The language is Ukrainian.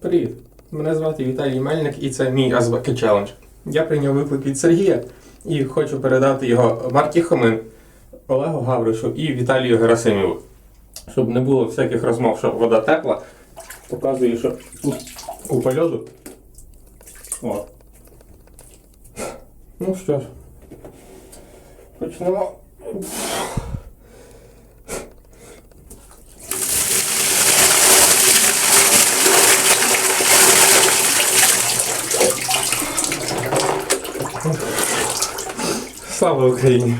Привіт! Мене звати Віталій Мельник і це мій Азбаки Челендж. Я прийняв виклик від Сергія і хочу передати його Марті Хомин, Олегу Гавришу і Віталію Герасиміву. Щоб не було всяких розмов, що вода тепла. Показую, що тут у польоду. О. Ну що ж, почнемо. Слава Україні!